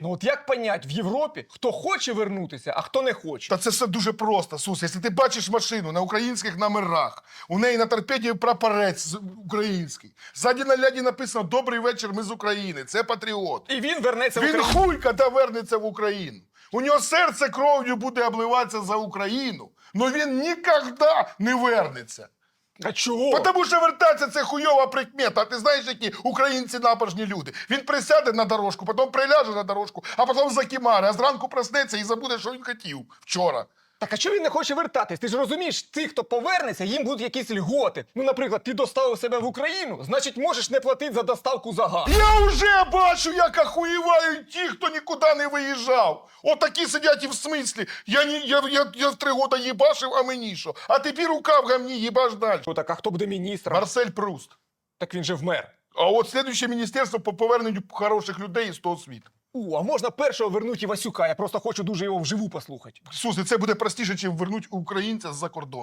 Ну от як понять в Європі, хто хоче вернутися, а хто не хоче? Та це все дуже просто, Сус. Якщо ти бачиш машину на українських номерах, у неї на торпеді прапорець український. Ззаді на ляді написано Добрий вечір, ми з України. Це патріот. І він вернеться в Він Україну. хуй, коли вернеться в Україну. У нього серце кров'ю буде обливатися за Україну, але він ніколи не вернеться. А чого? Тому що вертатися це хуйова прикмета. А ти знаєш, які українці набожні люди. Він присяде на дорожку, потім приляже на дорожку, а потім закимаре, а зранку проснеться і забуде, що він хотів вчора. Так а чого він не хоче вертатись? Ти ж розумієш, ті, хто повернеться, їм будуть якісь льготи. Ну, наприклад, ти доставив себе в Україну, значить можеш не платити за доставку за газ. Я вже бачу, як охуєвають ті, хто нікуди не виїжджав. Отакі сидять і в смислі. Я, ні, я, я, я три роки їбашив, а мені що? А тепер в гамні, їбаш далі. Ну так а хто буде міністром? Марсель Пруст. Так він же вмер. А от слідуюче міністерство по поверненню хороших людей із того світу. У, а можна першого вернуть Івасюка, я просто хочу дуже його вживу послухати. Суси, це буде простіше, ніж вернуть українця з-за кордону.